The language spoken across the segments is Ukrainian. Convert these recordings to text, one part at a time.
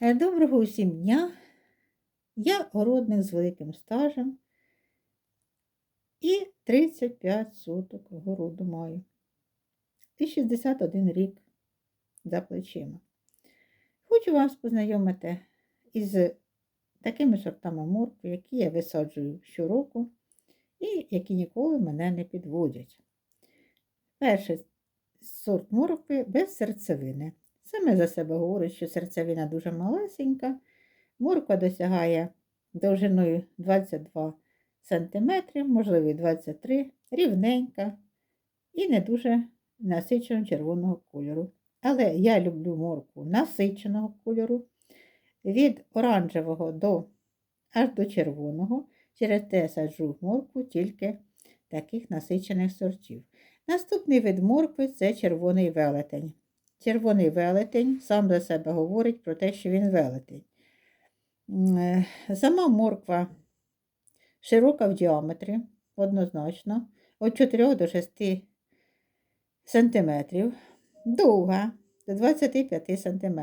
Е, Доброго усім дня. Я городник з великим стажем і 35 соток городу маю. І 61 рік за плечима. Хочу вас познайомити із такими сортами моркви, які я висаджую щороку і які ніколи мене не підводять. Перший сорт моркви без серцевини. Саме за себе говорить, що серцевина дуже малесенька. Морква досягає довжиною 22 см, можливо, і 23 рівненька і не дуже насиченого червоного кольору. Але я люблю моркву насиченого кольору, від оранжевого до аж до червоного. Через те саджу моркву тільки таких насичених сортів. Наступний вид моркви це червоний велетень. Червоний велетень сам за себе говорить про те, що він велетень. Е, Сама морква широка в діаметрі, однозначно, від 4 до 6 см, довга до 25 см.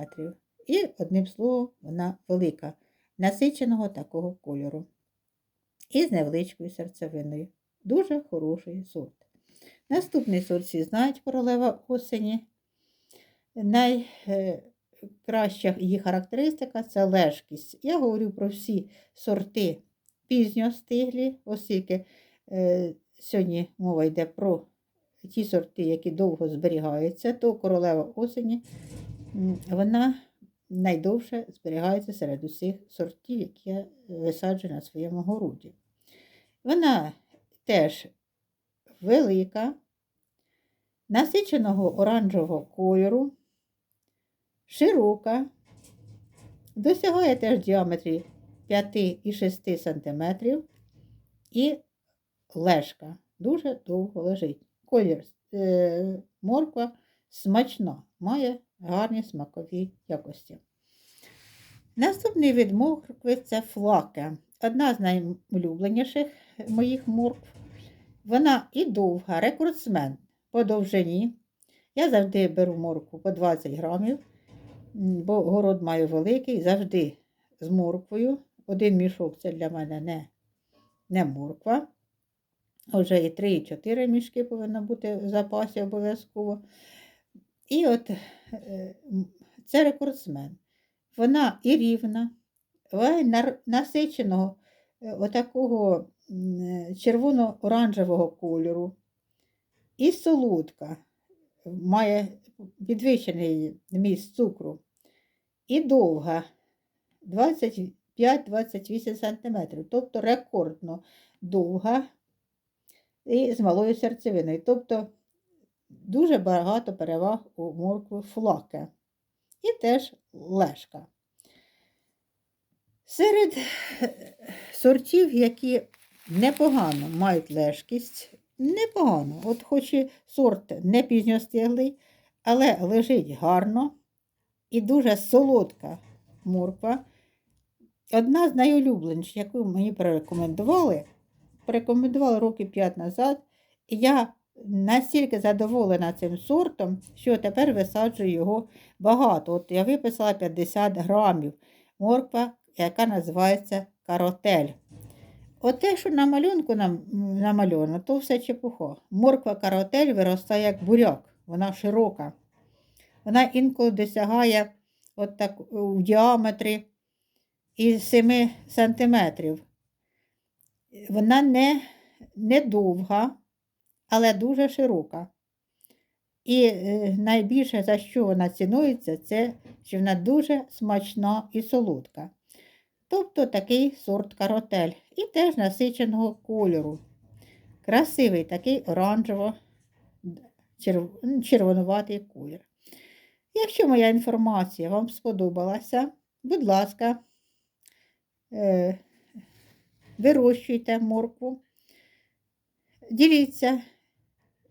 І, одним словом, вона велика, насиченого такого кольору. І з невеличкою серцевиною. Дуже хороший сорт. Наступний сорт всі знають королева осені. Найкраща її характеристика це лежкість. Я говорю про всі сорти пізньостиглі, оскільки е, сьогодні мова йде про ті сорти, які довго зберігаються, то королева осені вона найдовше зберігається серед усіх сортів, які я висаджую на своєму городі. Вона теж велика, насиченого оранжевого кольору, широка, досягає теж діаметрі 5 і 6 см і лежка дуже довго лежить. Колір е, морква смачна, має гарні смакові якості. Наступний вид моркви це флаке. Одна з найулюбленіших моїх моркв. Вона і довга, рекордсмен по довжині. Я завжди беру моркву по 20 грамів, бо город маю великий, завжди з морквою. Один мішок це для мене не не морква. Вже і 3-4 мішки повинно бути в запасі обов'язково. І от е, це рекордсмен. Вона і рівна, вона насиченого е, отакого червоно-оранжевого кольору. І солодка, має підвищений міст цукру. І довга 25-28 см, тобто рекордно довга і з малою серцевиною. Тобто дуже багато переваг у моркви флаке. І теж лешка. Серед сортів, які непогано мають лежкість, непогано. От хоч і сорт не пізньостиглий, але лежить гарно і дуже солодка морква. Одна з найулюбленіших, яку мені порекомендували, порекомендували роки 5 назад, і я настільки задоволена цим сортом, що тепер висаджую його багато. От я виписала 50 грамів морква, яка називається каротель. Оте, що на малюнку намальовано, то все чепухо. Морква каротель виростає як буряк, вона широка. Вона інколи досягає от так, в діаметрі із 7 сантиметрів. Вона не, не довга, але дуже широка. І е, найбільше, за що вона цінується, це що вона дуже смачна і солодка. Тобто такий сорт каротель. І теж насиченого кольору. Красивий такий оранжево червонуватий колір. Якщо моя інформація вам сподобалася, будь ласка, е, вирощуйте моркву, діліться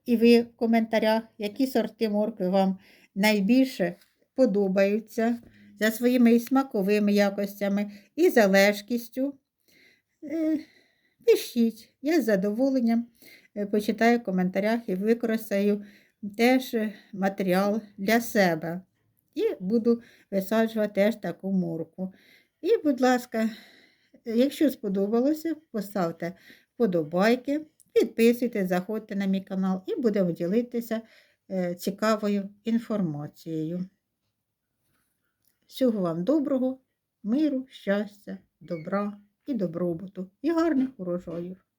і ви в коментарях, які сорти моркви вам найбільше подобаються за своїми і смаковими якостями, і за лежкістю. Е, пишіть, я з задоволенням почитаю в коментарях і використаю теж матеріал для себе. І буду висаджувати теж таку морку. І, будь ласка, якщо сподобалося, поставте вподобайки, підписуйтесь, заходьте на мій канал і будемо ділитися е, цікавою інформацією. Всього вам доброго, миру, щастя, добра і добробуту, і гарних урожаїв.